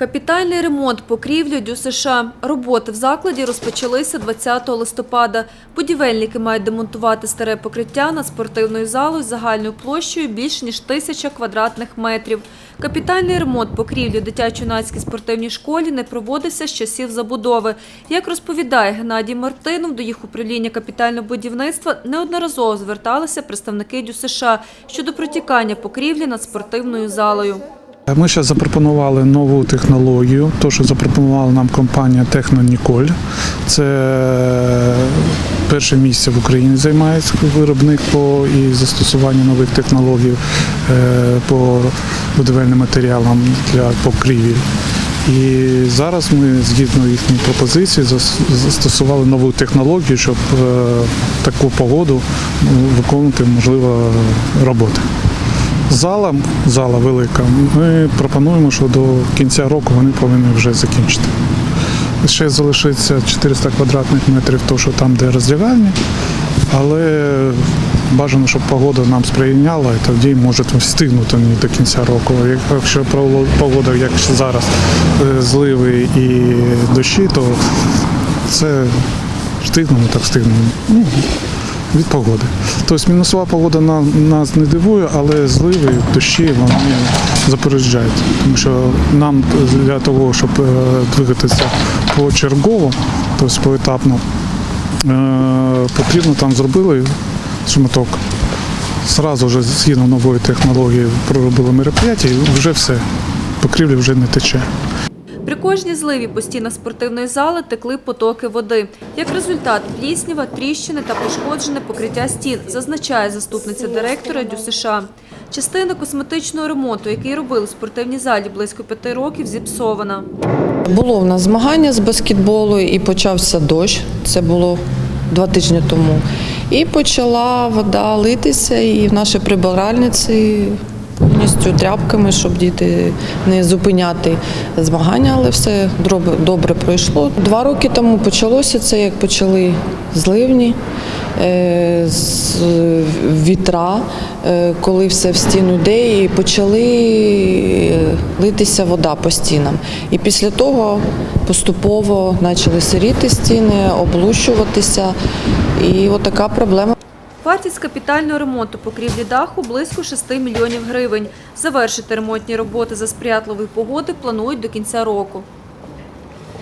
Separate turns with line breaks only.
Капітальний ремонт покрівлі ДЮСШ. США. Роботи в закладі розпочалися 20 листопада. Будівельники мають демонтувати старе покриття над спортивною залою з загальною площею більш ніж тисяча квадратних метрів. Капітальний ремонт покрівлі дитячо-юнацькій спортивній школі не проводився з часів забудови. Як розповідає Геннадій Мартинов, до їх управління капітального будівництва неодноразово зверталися представники ДЮСШ щодо протікання покрівлі над спортивною залою.
Ми ще запропонували нову технологію, то що запропонувала нам компанія Техноніколь. Це перше місце в Україні займається виробник по і застосуванню нових технологій е, по будівельним матеріалам для покрівель. І зараз ми, згідно їхньої пропозиції, зас- застосували нову технологію, щоб е, таку погоду ну, виконувати можливо роботи. Зала, зала велика. Ми пропонуємо, що до кінця року вони повинні вже закінчити. Ще залишиться 400 квадратних метрів, то що там, де роздягальні, але бажано, щоб погода нам сприйняла, і тоді може встигнути до кінця року. Якщо погода, як зараз, е, зливи і дощі, то це встигнемо, так встигнемо. Від погоди. Тобто мінусова погода на- нас не дивує, але зливи, дощі вони запереджають. Тому що нам для того, щоб е, двигатися почергово, тобто поетапно, е, потрібно там зробили шматок. Зразу вже згідно нової технології проробили мероприятия і вже все. Покрівля вже не тече.
Кожній зливі по стінах спортивної зали текли потоки води. Як результат, пліснява, тріщини та пошкоджене покриття стін, зазначає заступниця директора ДЮСШ. США. Частина косметичного ремонту, який робили в спортивній залі близько п'яти років, зіпсована.
Було в нас змагання з баскетболу і почався дощ. Це було два тижні тому. І почала вода литися, і в наші прибиральниці повністю тряпками, щоб діти не зупиняти змагання, але все добре, пройшло. Два роки тому почалося це, як почали зливні. е, вітра, е, коли все в стіну йде, і почали е, литися вода по стінам. І після того поступово почали сиріти стіни, облущуватися. І от така проблема.
Вартість капітального ремонту покрівлі даху близько 6 мільйонів гривень. Завершити ремонтні роботи за сприятливої погоди планують до кінця року.